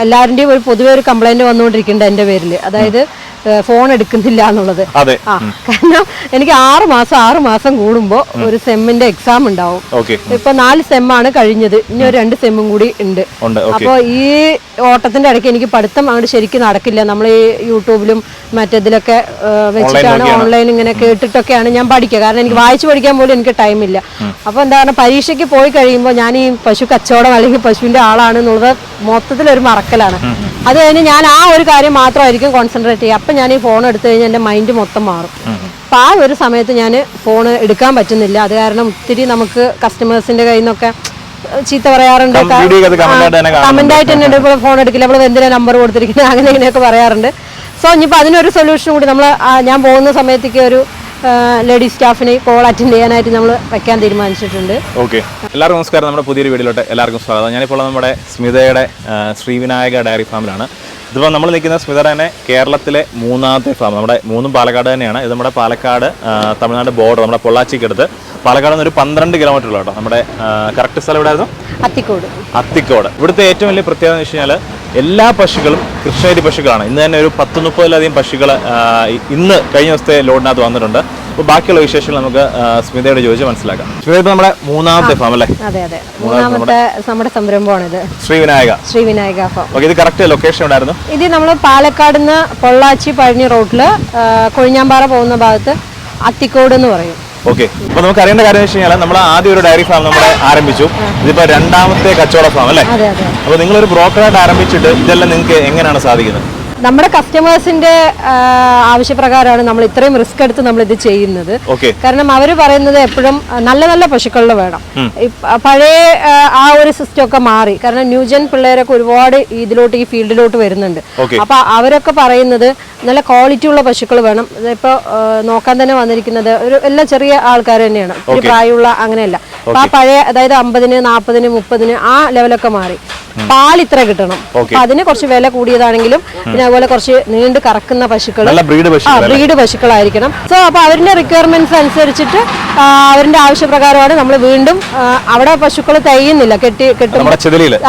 എല്ലാവരുടെയും ഒരു പൊതുവെ ഒരു കംപ്ലൈന്റ് വന്നുകൊണ്ടിരിക്കുന്നുണ്ട് എന്റെ പേരിൽ അതായത് ഫോൺ എടുക്കുന്നില്ല എന്നുള്ളത്. ആ കാരണം എനിക്ക് ആറ് മാസം ആറ് മാസം കൂടുമ്പോൾ ഒരു സെമ്മിന്റെ എക്സാം ഉണ്ടാവും. ഇപ്പൊ നാല് സെമ്മാണ് കഴിഞ്ഞത്. ഇനി ഒരു രണ്ട് സെമ്മും കൂടി ഉണ്ട്. അപ്പോൾ ഈ ഓട്ടത്തിന്റെ ഇടയ്ക്ക് എനിക്ക് പഠിത്തം അങ്ങോട്ട് ശരിക്കും നടക്കില്ല. നമ്മൾ ഈ യൂട്യൂബിലും മറ്റേതിലൊക്കെ വെച്ചിട്ടാണ് ഓൺലൈൻ ഇങ്ങനെ കേട്ടിട്ടൊക്കെയാണ് ഞാൻ പഠിക്കുക കാരണം എനിക്ക് വായിച്ചു പഠിക്കാൻ പോലും എനിക്ക് ടൈമില്ല അപ്പോൾ എന്താ പറയുക പരീക്ഷയ്ക്ക് പോയി കഴിയുമ്പോൾ ഞാൻ ഈ പശു കച്ചവടം അല്ലെങ്കിൽ പശുവിന്റെ ആളാണ് എന്നുള്ളത് മൊത്തത്തിലൊരു മറക്കലാണ്. അത് കഴിഞ്ഞ് ഞാൻ ആ ഒരു കാര്യം മാത്രമായിരിക്കും കോൺസെൻട്രേറ്റ് ചെയ്യുക. അപ്പം ഞാൻ ഈ ഫോൺ എടുത്തു കഴിഞ്ഞാൽ എന്റെ മൈൻഡ് മൊത്തം മാറും. അപ്പം ആ ഒരു സമയത്ത് ഞാൻ ഫോൺ എടുക്കാൻ പറ്റുന്നില്ല. അത് കാരണം ഒത്തിരി നമുക്ക് കസ്റ്റമേഴ്സിന്റെ കയ്യിൽ നിന്നൊക്കെ ചീത്ത പറയാറുണ്ട്. കമന്റ് ആയിട്ട് തന്നെ ഇപ്പോൾ ഫോൺ എടുക്കില്ല. നമ്മൾ എന്തിനാ നമ്പർ കൊടുത്തിരിക്കുന്നത് അങ്ങനെ ഇങ്ങനെയൊക്കെ പറയാറുണ്ട്. സോ ഇനിയിപ്പോൾ അതിനൊരു സൊല്യൂഷൻ കൂടി നമ്മൾ ഞാൻ പോകുന്ന സമയത്തേക്ക് ഒരു ലേഡി സ്റ്റാഫിനെ കോൾ അറ്റൻഡ് ചെയ്യാനായിട്ട് നമ്മൾ വെക്കാൻ തീരുമാനിച്ചിട്ടുണ്ട്. ഓക്കെ. എല്ലാവർക്കും നമസ്കാരം. നമ്മുടെ പുതിയൊരു വീഡിയോയിലോട്ട് എല്ലാവർക്കും സ്വാഗതം. ഞാനിപ്പോൾ നമ്മുടെ സ്മിതയുടെ ശ്രീവിനായക ഡയറി ഫാമിലാണ്. ഇതിപ്പോൾ നമ്മൾ നിൽക്കുന്ന സ്മിതയുടെ തന്നെ കേരളത്തിലെ മൂന്നാമത്തെ ഫാം നമ്മുടെ മൂന്നും പാലക്കാട് തന്നെയാണ്. ഇത് നമ്മുടെ പാലക്കാട് തമിഴ്നാട് ബോർഡർ നമ്മുടെ പൊള്ളാച്ചിക്കടുത്ത് പാലക്കാട് നിന്ന് ഒരു പന്ത്രണ്ട് കിലോമീറ്റർ ഉള്ളൂ കേട്ടോ. നമ്മുടെ കറക്റ്റ് സ്ഥലം എവിടെയായിരുന്നു? അത്തിക്കോട്. അത്തിക്കോട്. ഇവിടുത്തെ ഏറ്റവും വലിയ പ്രത്യേകത എന്ന് വെച്ച് കഴിഞ്ഞാൽ എല്ലാ പശുക്കളും കൃഷ്ണേരി പശുക്കളാണ്. ഇന്ന് തന്നെ ഒരു പത്ത് മുപ്പതിലധികം പശുക്കൾ ഇന്ന് കഴിഞ്ഞ ദിവസത്തെ ലോഡിനകത്ത് വന്നിട്ടുണ്ട്. അപ്പോൾ ബാക്കിയുള്ള വിശേഷങ്ങൾ നമുക്ക് സ്മിതയോട് ചോദിച്ച് മനസ്സിലാക്കാം. സ്മിത ഇപ്പോൾ നമ്മുടെ മൂന്നാമത്തെ ഫാം അല്ലേ? അതെ അതെ. മൂന്നാമത്തെ നമ്മുടെ സംരംഭമാണിത്. ശ്രീവിനായക ശ്രീവിനായക ഫാം ഓക്കെ ഇത് കറക്റ്റ് ലൊക്കേഷൻ ഉണ്ടായിരുന്നു ഇത് നമ്മൾ പാലക്കാട് നിന്ന് പൊള്ളാച്ചി പഴനി റോഡിൽ കൊഴിഞ്ഞാമ്പാറ പോകുന്ന ഭാഗത്ത് അത്തിക്കോട് എന്ന് പറയും. ഓക്കെ അപ്പൊ നമുക്ക് അറിയേണ്ട കാര്യം വെച്ച് കഴിഞ്ഞാൽ നമ്മൾ ആദ്യം ഒരു ഡയറി ഫാം നമ്മൾ ആരംഭിച്ചു. ഇതിപ്പോ രണ്ടാമത്തെ കച്ചവട ഫാം അല്ലേ? അപ്പൊ നിങ്ങൾ ഒരു ബ്രോക്കറായിട്ട് ആരംഭിച്ചിട്ട് ഇതെല്ലാം നിങ്ങൾക്ക് എങ്ങനെയാണ് സാധിക്കുന്നത്? നമ്മുടെ കസ്റ്റമേഴ്സിന്റെ ആവശ്യപ്രകാരമാണ് നമ്മൾ ഇത്രയും റിസ്ക് എടുത്ത് നമ്മൾ ഇത് ചെയ്യുന്നത്. കാരണം അവർ പറയുന്നത് എപ്പോഴും നല്ല നല്ല പശുക്കളിൽ വേണം. പഴയ ആ, ഒരു സിസ്റ്റം ഒക്കെ മാറി. കാരണം ന്യൂജൻ പിള്ളേരൊക്കെ ഒരുപാട് ഇതിലോട്ട് ഈ ഫീൽഡിലോട്ട് വരുന്നുണ്ട്. അപ്പൊ അവരൊക്കെ പറയുന്നത് നല്ല ക്വാളിറ്റി ഉള്ള പശുക്കൾ വേണം. ഇപ്പൊ നോക്കാൻ തന്നെ വന്നിരിക്കുന്നത് ഒരു എല്ലാ ചെറിയ ആൾക്കാർ തന്നെയാണ്. പ്രായമുള്ള അങ്ങനെയല്ല. ആ പഴയ അതായത് അമ്പതിന് നാൽപ്പതിന് മുപ്പതിന് ആ ലെവലൊക്കെ മാറി. പാൽ ഇത്ര കിട്ടണം. അപ്പൊ അതിന് കുറച്ച് വില കൂടിയതാണെങ്കിലും പിന്നെ അതുപോലെ കുറച്ച് നീണ്ട് കറക്കുന്ന പശുക്കൾ ബ്രീഡ് പശുക്കളായിരിക്കണം. സോ അപ്പൊ അവരുടെ റിക്വയർമെന്റ്സ് അനുസരിച്ചിട്ട് അവരുടെ ആവശ്യപ്രകാരമാണ് നമ്മൾ വീണ്ടും അവിടെ പശുക്കൾ തയ്യുന്നില്ല കെട്ടി കെട്ടും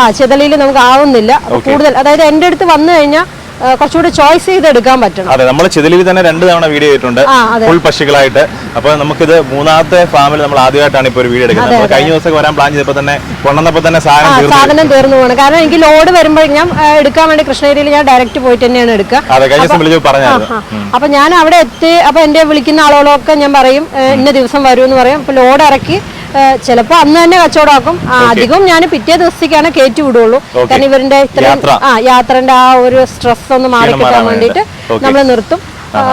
ആ ചെതലിയിൽ നമുക്ക് ആവുന്നില്ല. കൂടുതൽ അതായത് എന്റെ അടുത്ത് വന്നു കഴിഞ്ഞാൽ കുറച്ചുകൂടി ചോയ്സ് ചെയ്ത് എടുക്കാൻ പറ്റണം. അതെ നമ്മൾ ചെതലിൽ തന്നെ രണ്ട് തവണ വീഡിയോ ചെയ്തിട്ടുണ്ട് ഫുൾ പക്ഷികളായിട്ട് അപ്പൊ നമുക്കിത് മൂന്നാമത്തെ ഫാമിൽ നമ്മൾ ആദ്യമായിട്ടാണ് ഇപ്പോൾ ഒരു വീഡിയോ എടുക്കുന്നത്. കഴിഞ്ഞ ദിവസം വരാൻ പ്ലാൻ ചെയ്തപ്പോൾ തന്നെ കൊണ്ടുവന്നപ്പോൾ തന്നെ സാധനം തീർന്നു സാധനം തീർന്നു പോകണം കാരണം എനിക്ക് ലോഡ് വരുമ്പോൾ ഞാൻ എടുക്കാൻ വേണ്ടി കൃഷ്ണഗിരിയിൽ ഞാൻ ഡയറക്റ്റ് പോയിട്ട് തന്നെയാണ് എടുക്കുക. അതെ കഴിഞ്ഞ ദിവസം വിളിച്ച് പറഞ്ഞായിരുന്നു. ആ. അപ്പൊ ഞാൻ അവിടെ എത്തി അപ്പൊ എന്റെ വിളിക്കുന്ന ആളുകളൊക്കെ ഞാൻ പറയും ഇന്ന ദിവസം വരും എന്ന് പറയും. അപ്പൊ ലോഡ് ഇറക്കി. ചിലപ്പോ അന്ന് തന്നെ കച്ചവടമാക്കും. അധികം ഞാൻ പിറ്റേ ദിവസത്തേക്കാണ് കയറ്റി വിടുള്ളൂ. കാരണം ഇവരുടെ ഇത്രയും. ആ യാത്രന്റെ ആ ഒരു സ്ട്രെസ് ഒന്ന് മാറി കിട്ടാൻ വേണ്ടിട്ട് വേണ്ടിയിട്ട്. നമ്മൾ നിർത്തും.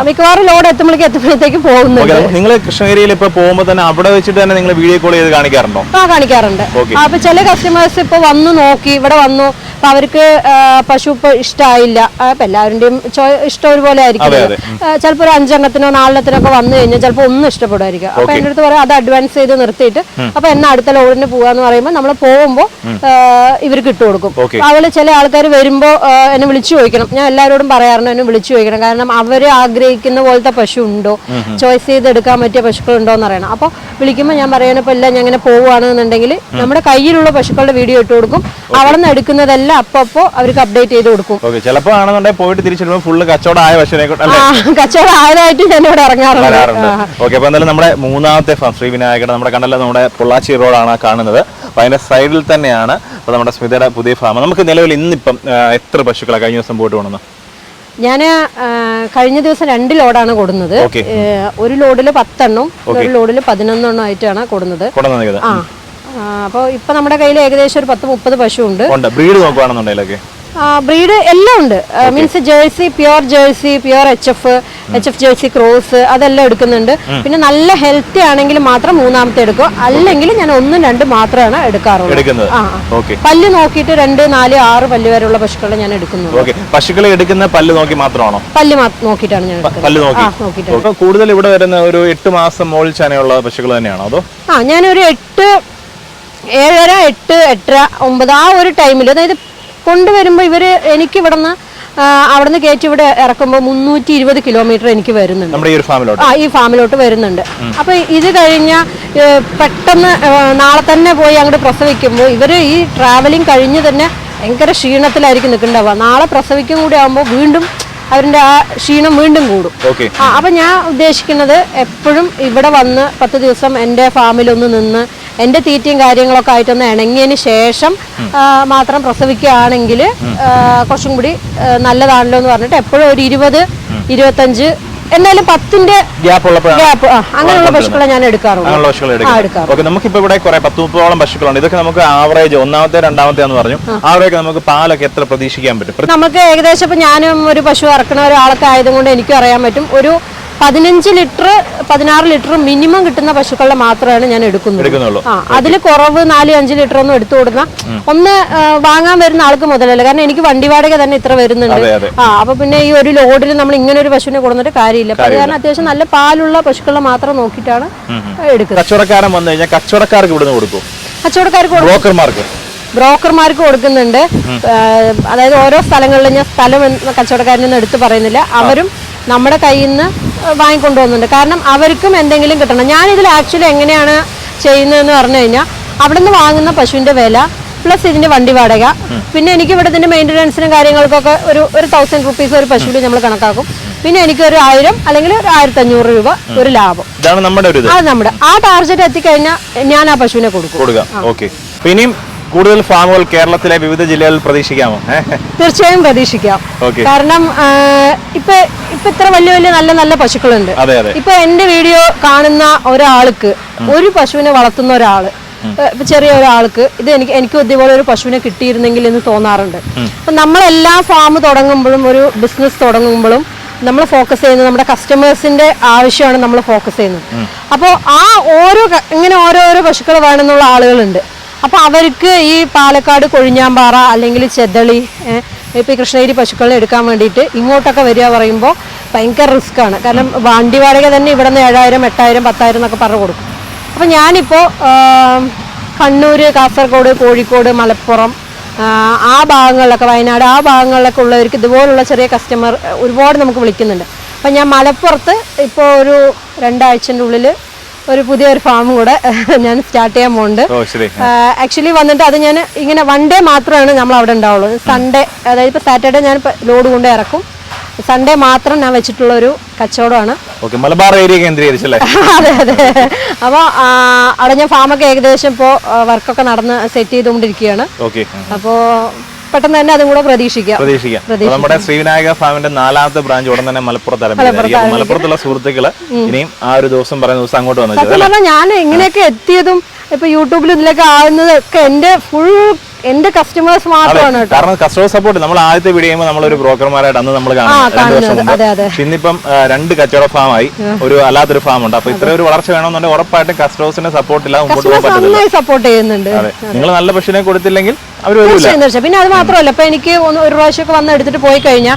മിക്കവാറും ലോഡ് എത്തുമ്പോഴേക്ക് എത്തുമ്പോഴത്തേക്ക് പോകുന്നുണ്ട്. നിങ്ങൾ കൃഷ്ണഗിരിയിൽ ഇപ്പൊ പോകുമ്പോൾ തന്നെ അവിടെ വെച്ചിട്ട് തന്നെ നിങ്ങൾ വീഡിയോ കോൾ ചെയ്ത് കാണിക്കാറുണ്ടോ? ആ കാണിക്കാറുണ്ട്. ആ, അപ്പൊ ചില കസ്റ്റമേഴ്സ് ഇപ്പൊ വന്നു നോക്കി ഇവിടെ വന്നു അപ്പൊ അവർക്ക് പശു ഇപ്പൊ ഇഷ്ടമായില്ല അപ്പൊ എല്ലാവരുടെയും ഇഷ്ടം ഒരുപോലെ ആയിരിക്കും. ചിലപ്പോ ഒരു ചിലപ്പോൾ ഒരു ഒക്കെ നാലെണ്ണത്തിനൊക്കെ വന്നു കഴിഞ്ഞാൽ ചിലപ്പോൾ ഒന്നും ഇഷ്ടപ്പെടുമായിരിക്കും. അപ്പൊ എന്റെ അടുത്ത് പറയാം അത് അഡ്വാൻസ് ചെയ്ത് നിർത്തിയിട്ട് അപ്പൊ എന്നാ അടുത്ത ലോഡിന് പോവാന്ന് പറയുമ്പോൾ നമ്മൾ പോകുമ്പോൾ ഇവർക്ക് ഇട്ട് കൊടുക്കും. അവൾ അതുപോലെ ചില ആൾക്കാർ വരുമ്പോൾ എന്നെ വിളിച്ചു ചോദിക്കണം. ഞാൻ എല്ലാവരോടും പറയാറുണ്ട് എന്നെ വിളിച്ചു ചോദിക്കണം. കാരണം അവർ ആഗ്രഹിക്കുന്ന പോലത്തെ പശു ഉണ്ടോ? ചോയ്സ് ചെയ്തെടുക്കാൻ പറ്റിയ പശുക്കൾ ഉണ്ടോ എന്ന് അറിയണം. അപ്പോൾ വിളിക്കുമ്പോൾ ഞാൻ പറയണ ഇപ്പോൾ എല്ലാം ഞാൻ ഇങ്ങനെ പോവുകയാണെന്നുണ്ടെങ്കിൽ നമ്മുടെ കയ്യിലുള്ള പശുക്കളുടെ വീഡിയോ ഇട്ട് കൊടുക്കും. അവിടെ നിന്ന് എടുക്കുന്നതെല്ലാം അപ്പോൾ അപ്പോൾ അവർക്ക് അപ്ഡേറ്റ് ചെയ്ത് കൊടുക്കും. ഓക്കെ ചിലപ്പോൾ ആണെന്നുണ്ടെങ്കിൽ പോയിട്ട് തിരിച്ചിടുമ്പോൾ ഫുള്ള് കച്ചവടം ആയ പശുവിനെ കച്ചവടം ആയതായിട്ട് ഞാൻ ഇവിടെ ഇറങ്ങാറുണ്ട്. ഓക്കെ അപ്പൊ എന്തായാലും നമ്മുടെ മൂന്നാമത്തെ ഫാം ശ്രീ വിനായകയുടെ നമ്മുടെ കണ്ടല്ലോ നമ്മുടെ പൊള്ളാച്ചി റോഡാണ് കാണുന്നത്. അപ്പൊ അതിന്റെ സൈഡിൽ തന്നെയാണ് അപ്പോൾ നമ്മുടെ സ്മിതയുടെ പുതിയ ഫാം നമുക്ക് നിലവിൽ ഇന്നിപ്പം എത്ര പശുക്കളാണ് കഴിഞ്ഞ ദിവസം പോയിട്ട് കൊണ്ടുവന്നത്? ഞാൻ കഴിഞ്ഞ ദിവസം രണ്ട് ലോഡാണ് കൊടുന്നത്. ഒരു ലോഡിൽ പത്തെണ്ണം ഒരു ലോഡിൽ പതിനൊന്നെണ്ണം ആയിട്ടാണ് കൊടുന്നത്. അപ്പോൾ ഇപ്പൊ നമ്മുടെ കയ്യിൽ ഏകദേശം ഒരു പത്ത് മുപ്പത് പശു ഉണ്ട്. ബ്രീഡ് നോക്കുവാണെന്നുണ്ടെങ്കിലൊക്കെ. ബ്രീഡ് എല്ലാം ഉണ്ട്. Means jersey pure jersey pure H F H F jersey cross അതെല്ലാം എടുക്കുന്നുണ്ട്. പിന്നെ നല്ല ഹെൽത്തി ആണെങ്കിൽ മാത്രം മൂന്നാമത്തെ എടുക്കും അല്ലെങ്കിൽ ഞാൻ ഒന്നും രണ്ട് മാത്രമാണ് എടുക്കാറുള്ളത്. പല്ല് നോക്കിയിട്ട് രണ്ട് നാല് ആറ് പല്ല് വരെയുള്ള പശുക്കളെ ഞാൻ എടുക്കുന്നു പശുക്കൾ പശുക്കളെ എടുക്കുന്ന പല്ല് നോക്കി മാത്രമാണോ? പല്ല് നോക്കിയിട്ടാണ് ഞാൻ പല്ല് നോക്കി. ആ കൂടുതൽ ഇവിടെ വരുന്ന ഒരു എട്ട് മാസം മോൾ ചാനയുള്ള പശുക്കൾ തന്നെയാണോ അതോ? ആ ഞാനൊരു എട്ട് ഏഴര എട്ട് എട്ടര ഒമ്പത് ആ ഒരു ടൈമിൽ അതായത് കൊണ്ടുവരുമ്പോൾ ഇവർ എനിക്ക് ഇവിടുന്ന് അവിടുന്ന് കയറ്റി ഇവിടെ ഇറക്കുമ്പോൾ മുന്നൂറ്റി ഇരുപത് കിലോമീറ്റർ എനിക്ക് വരുന്നുണ്ട്. നമ്മുടെ ഈ ഒരു ഫാമിലോട്ട്? ആ ഈ ഫാമിലോട്ട് വരുന്നുണ്ട്. അപ്പൊ ഇത് കഴിഞ്ഞ പെട്ടെന്ന് നാളെ തന്നെ പോയി അങ്ങോട്ട് പ്രസവിക്കുമ്പോൾ ഇവർ ഈ ട്രാവലിംഗ് കഴിഞ്ഞ് തന്നെ ഭയങ്കര ക്ഷീണത്തിലായിരിക്കും നിൽക്കേണ്ടാവുക. നാളെ പ്രസവിക്കും കൂടി ആകുമ്പോൾ വീണ്ടും അവരുടെ ആ ക്ഷീണം വീണ്ടും കൂടും. ആ അപ്പം ഞാൻ ഉദ്ദേശിക്കുന്നത് എപ്പോഴും ഇവിടെ വന്ന് പത്ത് ദിവസം എന്റെ ഫാമിലൊന്ന് നിന്ന് എന്റെ തീറ്റയും കാര്യങ്ങളൊക്കെ ആയിട്ടൊന്ന് ഇണങ്ങിയതിന് ശേഷം മാത്രം പ്രസവിക്കുകയാണെങ്കിൽ കുറച്ചും കൂടി നല്ലതാണല്ലോ എന്ന് പറഞ്ഞിട്ട് എപ്പോഴും ഒരു ഇരുപത് ഇരുപത്തഞ്ച് എന്തായാലും പത്തിന്റെ ഗ്യാപ്പ് ഗ്യാപ്പ് അങ്ങനെയുള്ള പശുക്കളെ ഞാൻ എടുക്കാറുണ്ട് അങ്ങനെയുള്ള പശുക്കൾ ആ എടുക്കുന്നത് എടുക്കാം ഓക്കെ നമുക്കിപ്പോ ഇവിടെ കുറെ പത്ത് മുപ്പതോളം പശുക്കളുണ്ട്. ഇതൊക്കെ നമുക്ക് ആവറേജ് ഒന്നാമത്തെ രണ്ടാമത്തെ എന്ന് പറഞ്ഞു ആവറേജ് നമുക്ക് പാലൊക്കെ എത്ര പ്രതീക്ഷിക്കാൻ പറ്റും? നമുക്ക് ഏകദേശം ഇപ്പൊ ഞാനും ഒരു പശു ഇറക്കുന്ന ഒരാളൊക്കെ ആയതുകൊണ്ട് എനിക്കും അറിയാൻ പറ്റും. ഒരു പതിനഞ്ച് ലിറ്റർ പതിനാറ് ലിറ്റർ മിനിമം കിട്ടുന്ന പശുക്കളുടെ മാത്രമാണ് ഞാൻ എടുക്കുന്നത്. ആ അതിൽ കുറവ് നാല് അഞ്ച് ലിറ്റർ ഒന്നും എടുത്തു കൊടുക്കുന്ന ഒന്ന് വാങ്ങാൻ വരുന്ന ആൾക്ക് മുതലല്ല. കാരണം എനിക്ക് വണ്ടി വാടക തന്നെ ഇത്ര വരുന്നുണ്ട്. ആ അപ്പൊ പിന്നെ ഈ ഒരു ലോഡിൽ നമ്മൾ ഇങ്ങനെ ഒരു പശുവിനെ കൊടുത്തിട്ട് കാര്യമില്ല. അപ്പൊ കാരണം അത്യാവശ്യം നല്ല പാലുള്ള പശുക്കളെ മാത്രം നോക്കിയിട്ടാണ് എടുക്കുന്നത്. കച്ചവടക്കാരൻ വന്നു കഴിഞ്ഞാൽ കച്ചവടക്കാർക്ക് ഇവിടുന്ന് കൊടുക്കും. കച്ചവടക്കാർക്ക് ബ്രോക്കർമാർക്ക്. ബ്രോക്കർമാർക്ക് കൊടുക്കുന്നുണ്ട്. അതായത് ഓരോ സ്ഥലങ്ങളിലും ഞാൻ സ്ഥലം കച്ചവടക്കാരിൽ കച്ചവടക്കാരനൊന്നും എടുത്ത് പറയുന്നില്ല. അവരും നമ്മുടെ കയ്യിൽ നിന്ന് വാങ്ങിക്കൊണ്ടു പോകുന്നുണ്ട് കാരണം അവർക്കും എന്തെങ്കിലും കിട്ടണം. ഞാനിതിൽ ആക്ച്വലി എങ്ങനെയാണ് ചെയ്യുന്നതെന്ന് പറഞ്ഞു കഴിഞ്ഞാൽ അവിടെ നിന്ന് വാങ്ങുന്ന പശുവിന്റെ വില പ്ലസ് ഇതിന്റെ വണ്ടി വാടക പിന്നെ എനിക്ക് ഇവിടെ ഇതിന്റെ മെയിന്റനൻസിനും കാര്യങ്ങൾക്കൊക്കെ ഒരു ഒരു തൗസൻഡ് റുപ്പീസ് ഒരു പശുവിൽ നമ്മൾ കണക്കാക്കും. പിന്നെ എനിക്ക് ഒരു ആയിരം അല്ലെങ്കിൽ ഒരു ആയിരത്തി അഞ്ഞൂറ് രൂപ ഒരു ലാഭം. അത് നമ്മുടെ. ആ ടാർജറ്റ് എത്തിക്കഴിഞ്ഞാൽ ഞാൻ ആ പശുവിനെ കൊടുക്കും. ഇനിയും കൂടുതൽ ഫാമുകൾ കേരളത്തിലെ വിവിധ ജില്ലകളിൽ പ്രതീക്ഷിക്കാമോ? തീർച്ചയായും പ്രതീക്ഷിക്കാം. കാരണം ഇപ്പൊ ഇപ്പൊ ഇത്ര വലിയ വലിയ നല്ല നല്ല പശുക്കളുണ്ട്. ഇപ്പൊ എന്റെ വീഡിയോ കാണുന്ന ഒരാൾക്ക് ഒരു പശുവിനെ വളർത്തുന്ന ഒരാൾ ഇപ്പൊ ചെറിയ ഒരാൾക്ക് ഇത് എനിക്ക് എനിക്ക് ഇതേപോലെ ഒരു പശുവിനെ കിട്ടിയിരുന്നെങ്കിൽ എന്ന് തോന്നാറുണ്ട്. അപ്പൊ നമ്മളെല്ലാ ഫാം തുടങ്ങുമ്പോഴും ഒരു ബിസിനസ് തുടങ്ങുമ്പോഴും നമ്മൾ ഫോക്കസ് ചെയ്യുന്നത് നമ്മുടെ കസ്റ്റമേഴ്സിന്റെ ആവശ്യമാണ് നമ്മൾ ഫോക്കസ് ചെയ്യുന്നത്. അപ്പോൾ ആ ഓരോ ഇങ്ങനെ ഓരോരോ പശുക്കൾ വേണമെന്നുള്ള ആളുകളുണ്ട്. അപ്പൊ അവർക്ക് ഈ പാലക്കാട് കൊഴിഞ്ഞാമ്പാറ അല്ലെങ്കിൽ ചെതളി ഇപ്പോൾ ഇപ്പൊ ഈ കൃഷ്ണഗിരി പശുക്കളെ എടുക്കാൻ വേണ്ടിയിട്ട് ഇങ്ങോട്ടൊക്കെ വരിക പറയുമ്പോൾ ഭയങ്കര റിസ്ക് ആണ്. കാരണം വണ്ടി വാടക തന്നെ ഇവിടെ നിന്ന് ഏഴായിരം എട്ടായിരം പത്തായിരം എന്നൊക്കെ പറഞ്ഞു കൊടുക്കും. അപ്പോൾ ഞാനിപ്പോ കണ്ണൂർ കാസർഗോഡ് കോഴിക്കോട് മലപ്പുറം ആ, ആ ഭാഗങ്ങളിലൊക്കെ വയനാട് ആ ഭാഗങ്ങളിലൊക്കെ ഉള്ളവർക്ക് ഇതുപോലുള്ള ചെറിയ കസ്റ്റമർ ഒരുപാട് നമുക്ക് വിളിക്കുന്നുണ്ട്. അപ്പം ഞാൻ മലപ്പുറത്ത് ഇപ്പോൾ ഒരു രണ്ടാഴ്ചന്റെ ഉള്ളിൽ ഒരു പുതിയൊരു ഫാം കൂടെ ഞാൻ സ്റ്റാർട്ട് ചെയ്യാൻ പോകുന്നുണ്ട് ആക്ച്വലി വന്നിട്ട് അത് ഞാൻ ഇങ്ങനെ വൺ ഡേ മാത്രമാണ് നമ്മൾ അവിടെ ഉണ്ടാവുള്ളൂ. സൺഡേ അതായത് ഇപ്പോൾ സാറ്റർഡേ ഞാൻ ലോഡ് കൊണ്ട് ഇറക്കും. സൺഡേ മാത്രം ഞാൻ വെച്ചിട്ടുള്ള ഒരു കച്ചവടമാണ്. മലബാർ ഏരിയ കേന്ദ്രീകരിച്ചല്ലേ അതെ അതെ. അപ്പോൾ അവിടെ ഞാൻ ഫാമൊക്കെ ഏകദേശം ഇപ്പോൾ വർക്കൊക്കെ നടന്ന് സെറ്റ് ചെയ്തുകൊണ്ടിരിക്കുകയാണ്. അപ്പോ അപ്പോൾ പെട്ടെന്ന് തന്നെ അതും കൂടെ പ്രതീക്ഷിക്കാം. പ്രതീക്ഷിക്കാം. നമ്മുടെ ശ്രീവിനായക ഫാമിന്റെ നാലാമത്തെ ബ്രാഞ്ച് ഉടൻ തന്നെ മലപ്പുറത്ത് മലപ്പുറത്തുള്ള സുഹൃത്തുക്കൾ ഇനിയും ആ ഒരു ദിവസം പറയുന്ന ദിവസം അങ്ങോട്ട് വന്നു ഞാൻ എങ്ങനെയൊക്കെ എത്തിയതും ഇപ്പൊ യൂട്യൂബിൽ ഇതിലൊക്കെ ആവുന്നതൊക്കെ എന്റെ ഫുൾ എന്റെ കസ്റ്റമേഴ്സ് മാത്രമാണ് കാരണം കസ്റ്റമർ സപ്പോർട്ട് നമ്മൾ ആദ്യത്തെ വീഡിയോ ചെയ്യുമ്പോൾ ഒരു ബ്രോക്കർമാരായിട്ട് അന്ന് നമ്മൾ കാണുന്നത്. ഇന്നിപ്പം രണ്ട് കച്ചവട ഫാമായി. ഒരു അല്ലാത്തൊരു ഫാം ഉണ്ട്. അപ്പൊ ഇത്ര ഒരു വളർച്ച വേണമെന്നുണ്ടെങ്കിൽ ഉറപ്പായിട്ടും കസ്റ്റമേഴ്സിന്റെ സപ്പോർട്ട് ഇല്ലാതെ മുമ്പോട്ട് പോകാൻ പറ്റില്ല സപ്പോർട്ട് ചെയ്യുന്നുണ്ട്. നിങ്ങൾ നല്ല പശുവിനെ കൊടുത്തില്ലെങ്കിൽ പിന്നെ അത് മാത്രമല്ല ഇപ്പൊ എനിക്ക് ഒരു പ്രാവശ്യമൊക്കെ വന്ന് എടുത്തിട്ട് പോയി കഴിഞ്ഞാൽ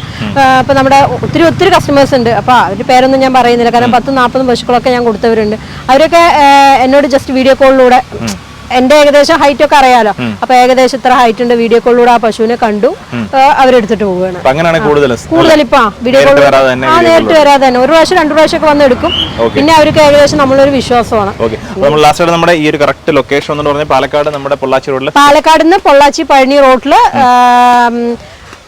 ഇപ്പൊ നമ്മുടെ ഒത്തിരി ഒത്തിരി കസ്റ്റമേഴ്സ് ഉണ്ട്. അപ്പൊ അവരുടെ പേരൊന്നും ഞാൻ പറയുന്നില്ല. കാരണം പത്തും നാൽപ്പതും പശുക്കളൊക്കെ ഞാൻ കൊടുത്തവരുണ്ട്. അവരൊക്കെ എന്നോട് ജസ്റ്റ് വീഡിയോ കോളിലൂടെ എന്റെ ഏകദേശം ഹൈറ്റ് ഒക്കെ അറിയാലോ. അപ്പൊ ഏകദേശം ഇത്ര ഹൈറ്റ് ഉണ്ട്. വീഡിയോ കോളിലൂടെ ആ പശുവിനെ കണ്ടു. അവരെടുത്തിട്ട് പോവുകയാണ്. കൂടുതൽ? ഇപ്പൊ വീഡിയോ കോൾ ആ നേരിട്ട് വരാതെ തന്നെ. ഒരു പ്രാവശ്യം രണ്ടു പ്രാവശ്യം ഒക്കെ വന്ന് എടുക്കും. പിന്നെ അവർക്ക് ഏകദേശം നമ്മളൊരു വിശ്വാസമാണ്. നമ്മുടെ ഈ ഒരു കറക്റ്റ് ലൊക്കേഷൻ എന്ന് പറഞ്ഞാൽ പാലക്കാട് നമ്മുടെ പൊള്ളാച്ചി റോഡിൽ പാലക്കാട് നിന്ന് പൊള്ളാച്ചി പഴനി റോഡിൽ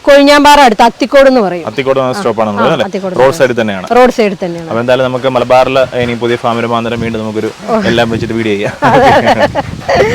കൊഴിഞ്ഞാമ്പാറ അടുത്ത് അത്തിക്കോട് എന്ന് പറയും. അത്തിക്കോട് സ്റ്റോപ്പ് ആണ് അല്ലേ? റോഡ് സൈഡിൽ തന്നെയാണ്. റോഡ് സൈഡിൽ തന്നെയാണ്. അപ്പൊ എന്തായാലും നമുക്ക് മലബാറിലെ ഇനി പുതിയ ഫാമിലി മാന്തരം വീണ്ടും നമുക്കൊരു എല്ലാം വെച്ചിട്ട് വീഡിയോ ചെയ്യാം.